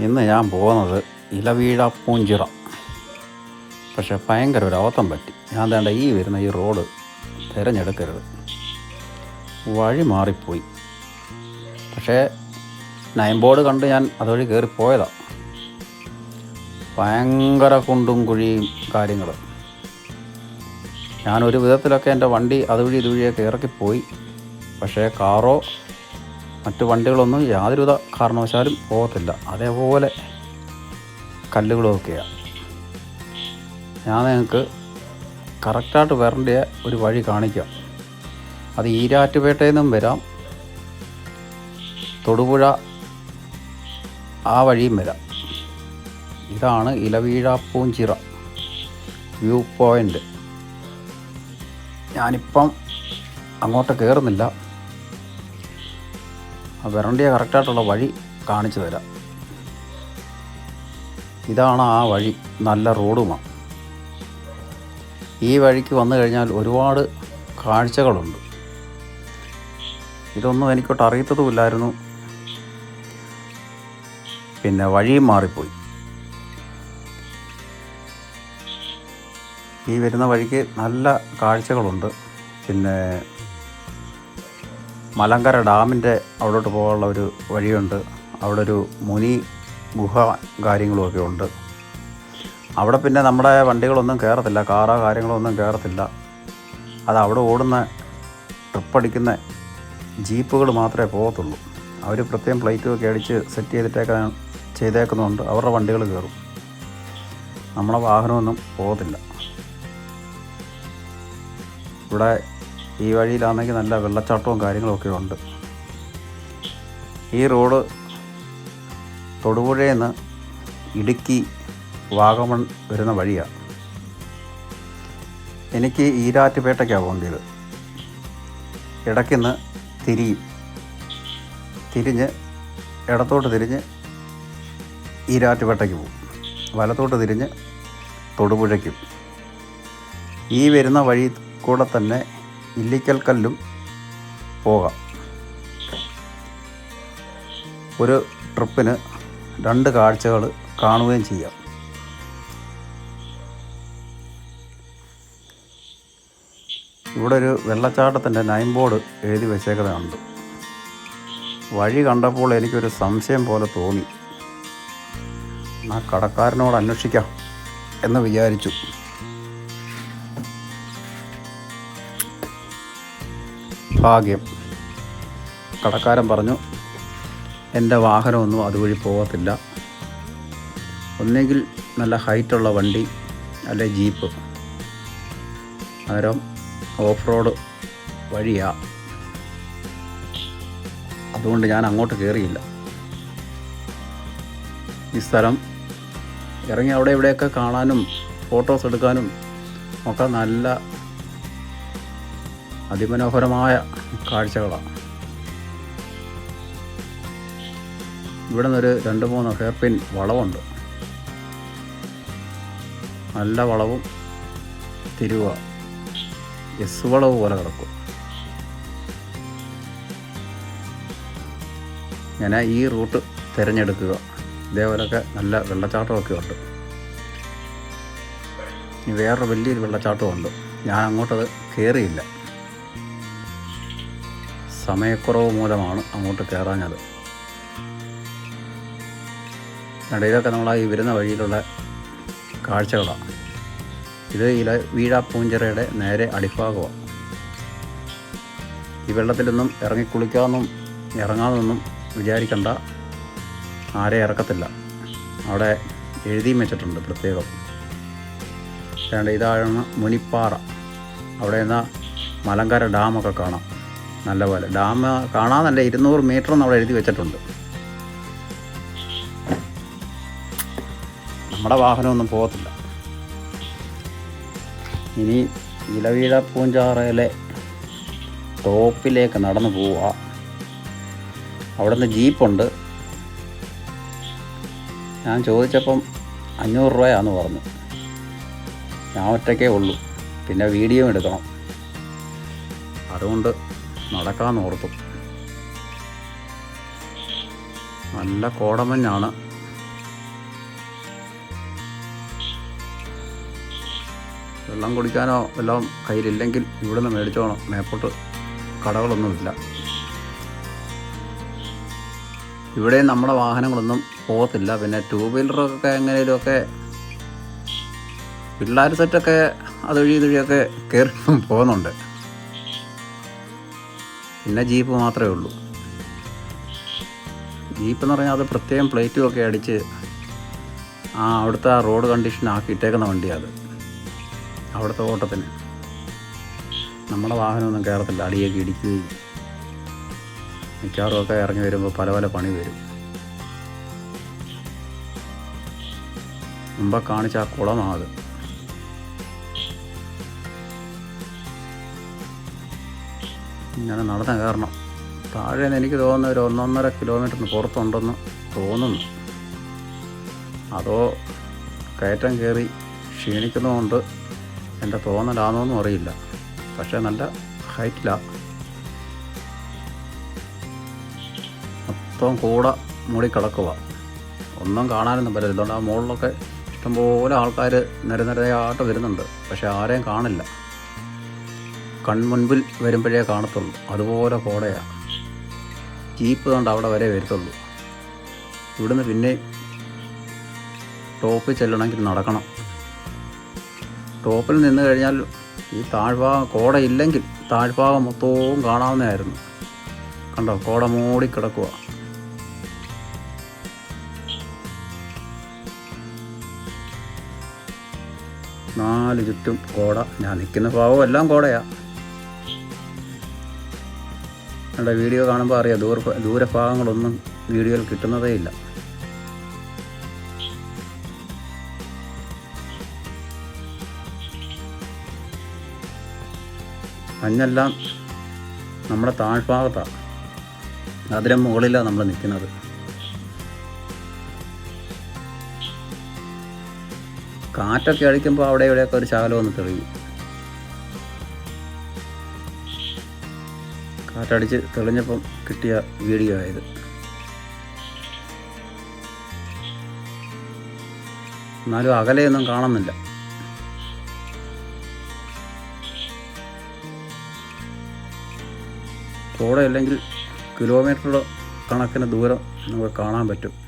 ഇന്ന് ഞാൻ പോകുന്നത് ഇലവീഴ പൂഞ്ചിറ. പക്ഷെ ഭയങ്കര ഒരു അവത്തം പറ്റി. ഞാൻ വേണ്ട ഈ വരുന്ന ഈ റോഡ് തിരഞ്ഞെടുക്കരുത്. വഴി മാറിപ്പോയി. പക്ഷേ നയൻ ബോർഡ് കണ്ട് ഞാൻ അതുവഴി കയറി പോയതാ ഭയങ്കര കുണ്ടും കുഴിയും കാര്യങ്ങൾ ഞാനൊരു വിധത്തിലൊക്കെ എന്റെ വണ്ടി അതുവഴി ഇതുവഴിയൊക്കെ ഇറക്കിപ്പോയി. പക്ഷേ കാറോ മറ്റു വണ്ടികളൊന്നും യാതൊരുവിധ കാരണവശാലും പോകത്തില്ല. അതേപോലെ കല്ലുകളുമൊക്കെയാണ് ഞാൻ നിങ്ങൾക്ക് കറക്റ്റായിട്ട് വരേണ്ട ഒരു വഴി കാണിക്കാം. അത് ഈരാറ്റുപേട്ടയിൽ നിന്നും വരാം. തൊടുപുഴ ആ വഴിയും വരാം. ഇതാണ് ഇലവീഴാപ്പൂഞ്ചിറ വ്യൂ പോയിന്റ് ഞാനിപ്പം അങ്ങോട്ട് കയറുന്നില്ല വരണ്ടിയ കറക്റ്റായിട്ടുള്ള വഴി കാണിച്ചു തരാം. ഇതാണ് ആ വഴി. നല്ല റോഡുമാണ് ഈ വഴിക്ക് വന്നു കഴിഞ്ഞാൽ ഒരുപാട് കാഴ്ചകളുണ്ട്. ഇതൊന്നും എനിക്കൊട്ട് അറിയത്തതുമില്ലായിരുന്നു. പിന്നെ വഴിയും മാറിപ്പോയി. ഈ വരുന്ന വഴിക്ക് നല്ല കാഴ്ചകളുണ്ട്. പിന്നെ മലങ്കര ഡാമിന്റെ അവിടോട്ട് പോകാനുള്ള ഒരു വഴിയുണ്ട്. അവിടെ ഒരു മുനി ഗുഹ കാര്യങ്ങളുമൊക്കെ ഉണ്ട്. അവിടെ പിന്നെ നമ്മുടെ വണ്ടികളൊന്നും കയറത്തില്ല. കാറോ കാര്യങ്ങളൊന്നും കയറത്തില്ല. അത് അവിടെ ഓടുന്ന ട്രിപ്പടിക്കുന്ന ജീപ്പുകൾ മാത്രമേ പോകത്തുള്ളൂ. അവർ പ്രത്യേകം പ്ലേറ്റും ഒക്കെ അടിച്ച് സെറ്റ് ചെയ്തിട്ടേക്കാൻ ചെയ്തേക്കുന്നുണ്ട് അവരുടെ വണ്ടികൾ കയറും. നമ്മുടെ വാഹനമൊന്നും പോകത്തില്ല. ഇവിടെ ഈ വഴിയിലാണെങ്കിൽ നല്ല വെള്ളച്ചാട്ടവും കാര്യങ്ങളൊക്കെ ഉണ്ട്. ഈ റോഡ് തൊടുപുഴയിൽ നിന്ന് ഇടുക്കി വാഗമൺ വരുന്ന വഴിയാണ് എനിക്ക് ഈരാറ്റുപേട്ടയ്ക്കാണ് പോകേണ്ടത് ഇടയ്ക്കുന്ന് തിരിയും. തിരിഞ്ഞ് ഇടത്തോട്ട് തിരിഞ്ഞ് ഈരാറ്റുപേട്ടയ്ക്ക് പോകും. വലത്തോട്ട് തിരിഞ്ഞ് തൊടുപുഴയ്ക്കും. ഈ വരുന്ന വഴി കൂടെ തന്നെ ഇല്ലിക്കൽ കല്ലും പോകാം. ഒരു ട്രിപ്പിന് രണ്ട് കാഴ്ചകൾ കാണുകയും ചെയ്യാം. ഇവിടെ ഒരു വെള്ളച്ചാട്ടത്തിന്റെ നൈൻ ബോർഡ് എഴുതി വെച്ചേക്കുന്നതുണ്ട് വഴി കണ്ടപ്പോൾ എനിക്കൊരു സംശയം പോലെ തോന്നി. ആ കടക്കാരനോട് അന്വേഷിക്കാം എന്ന് വിചാരിച്ചു. ഭാഗ്യം. കടക്കാരൻ പറഞ്ഞു എന്റെ വാഹനമൊന്നും അതുവഴി പോകത്തില്ല. ഒന്നെങ്കിൽ നല്ല ഹൈറ്റുള്ള വണ്ടി അല്ലെ ജീപ്പ്. അന്നേരം ഓഫ് റോഡ് വഴിയാ. അതുകൊണ്ട് ഞാൻ അങ്ങോട്ട് കയറിയില്ല ഈ സ്ഥലം ഇറങ്ങി അവിടെ ഇവിടെയൊക്കെ കാണാനും ഫോട്ടോസ് എടുക്കാനും ഒക്കെ നല്ല അതിമനോഹരമായ കാഴ്ചകളാണ്. ഇവിടെ നിന്നൊരു രണ്ട് മൂന്ന് ഹെയർ പിൻ വളവുണ്ട്. നല്ല വളവും തിരുവ എസ് വളവ് പോലെ കിടക്കും. ഞാൻ ഈ റൂട്ട് തിരഞ്ഞെടുക്കുക. ഇതേപോലൊക്കെ നല്ല വെള്ളച്ചാട്ടമൊക്കെ ഉണ്ട്. വേറൊരു വലിയൊരു വെള്ളച്ചാട്ടമുണ്ട് ഞാൻ അങ്ങോട്ടത് കയറിയില്ല സമയക്കുറവ് മൂലമാണ് അങ്ങോട്ട് കയറാഞ്ഞത്. നമ്മൾ ഈ വരുന്ന വഴിയിലുള്ള കാഴ്ചകളാണ്. ഇത് ഇല വീഴാപ്പൂഞ്ചിറയുടെ പൂഞ്ചിറയുടെ നേരെ അടിഭാഗമാണ്. ഈ വെള്ളത്തിലൊന്നും ഇറങ്ങി കുളിക്കാമെന്നും ഇറങ്ങാമെന്നൊന്നും വിചാരിക്കണ്ട. ആരെ ഇറക്കത്തില്ല. അവിടെ എഴുതിയും വെച്ചിട്ടുണ്ട് പ്രത്യേകം. ഏതാണ്ട് ഇതാണ് മുനിപ്പാറ. അവിടെ നിന്ന് മലങ്കര ഡാമൊക്കെ കാണാം. നല്ലപോലെ. ഡാം കാണാനല്ല ഇരുന്നൂറ് മീറ്റർ നമ്മൾ എഴുതി വെച്ചിട്ടുണ്ട്. നമ്മുടെ വാഹനമൊന്നും പോകത്തില്ല. ഇനി ഇലവീഴ പൂഞ്ചാറയിലെ ടോപ്പിലേക്ക് നടന്നു പോവുക. അവിടുന്ന് ജീപ്പുണ്ട്. ഞാൻ ചോദിച്ചപ്പം അഞ്ഞൂറ് രൂപയാന്ന് പറഞ്ഞു. ഞാൻ ഒറ്റയ്ക്കേ ഉള്ളൂ. പിന്നെ വീഡിയോ എടുക്കണം. അതുകൊണ്ട് നടക്കാമെന്നോർത്തു നല്ല കോടമഞ്ഞാണ്. വെള്ളം കുടിക്കാനോ വല്ലതും കയ്യിലില്ലെങ്കിൽ ഇവിടെ നിന്ന് മേടിച്ചോണം. മേപ്പോട്ട് കടകളൊന്നുമില്ല. ഇവിടെ നമ്മുടെ വാഹനങ്ങളൊന്നും പോകത്തില്ല. പിന്നെ ടൂ വീലറൊക്കെ എങ്ങനെയൊക്കെ പിള്ളേർ സെറ്റൊക്കെ അതുവഴി ഇതുവഴിയൊക്കെ കയറി പോകുന്നുണ്ട്. പിന്നെ ജീപ്പ് മാത്രമേ ഉള്ളൂ. ജീപ്പ് എന്ന് പറഞ്ഞാൽ അത് പ്രത്യേകം പ്ലേറ്റും ഒക്കെ അടിച്ച് ആ അവിടുത്തെ റോഡ് കണ്ടീഷൻ ആക്കിയിട്ടേക്കുന്ന വണ്ടിയാണ് അത്. അവിടുത്തെ ഓട്ടത്തിന്. നമ്മുടെ വാഹനമൊന്നും കയറത്തില്ല. അടിയൊക്കെ ഇടിക്കുകയും മിക്കവാറും ഒക്കെ ഇറങ്ങി വരുമ്പോൾ പല പല പണി വരും. മുമ്പ് കാണിച്ച ആ കുളമാണ് അത്. ഇങ്ങനെ നടന്ന കാരണം. താഴെ നിന്ന് എനിക്ക് തോന്നുന്ന ഒരു ഒന്നൊന്നര കിലോമീറ്ററിന് പുറത്തുണ്ടെന്ന് തോന്നുന്നു. അതോ കയറ്റം കയറി ക്ഷീണിക്കുന്നതുകൊണ്ട് എന്റെ തോന്നലാണോന്നും അറിയില്ല. പക്ഷേ നല്ല ഹൈറ്റിലാണ് മൊത്തം കൂടെ മൂടി കിടക്കുക ഒന്നും കാണാനൊന്നും പറ്റില്ല. ഇതുകൊണ്ട് ആ മുകളിലൊക്കെ ഇഷ്ടംപോലെ ആൾക്കാർ നിരനിരയായിട്ട് വരുന്നുണ്ട്. പക്ഷേ ആരെയും കാണില്ല. കൺമുൻപിൽ വരുമ്പോഴേ കാണത്തുള്ളൂ. അതുപോലെ കോടയാണ് ജീപ്പ് കൊണ്ട് അവിടെ വരെ വരത്തുള്ളൂ. ഇവിടുന്ന് പിന്നെ ടോപ്പിൽ ചെല്ലണമെങ്കിൽ നടക്കണം. ടോപ്പിൽ നിന്ന് കഴിഞ്ഞാൽ ഈ താഴ്ഭാഗം കോട ഇല്ലെങ്കിൽ താഴ്ഭാഗം മൊത്തവും കാണാവുന്നതായിരുന്നു. കണ്ടോ? കോട മൂടി കിടക്കുക നാല് ചുറ്റും കോട. ഞാൻ നിൽക്കുന്ന ഭാഗവും എല്ലാം കോടയാ. എന്റെ വീഡിയോ കാണുമ്പോൾ അറിയാം ദൂര ദൂരഭാഗങ്ങളൊന്നും വീഡിയോയിൽ കിട്ടുന്നതേ ഇല്ല. മഞ്ഞെല്ലാം നമ്മുടെ താഴ്ഭാഗത്താണ് അതിന് മുകളിലാണ് നമ്മൾ നിൽക്കുന്നത് കാറ്റൊക്കെ അടിക്കുമ്പോൾ അവിടെ ഇവിടെയൊക്കെ ഒരു ശകലം ഒന്ന് തെളിയും. കാറ്റടിച്ച് തെളിഞ്ഞപ്പം കിട്ടിയ വീഡിയോ ആയത്. എന്നാലും അകലെയൊന്നും കാണുന്നില്ല. കൂടെ അല്ലെങ്കിൽ കിലോമീറ്റർ കണക്കിന് ദൂരം നമുക്ക് കാണാൻ പറ്റും.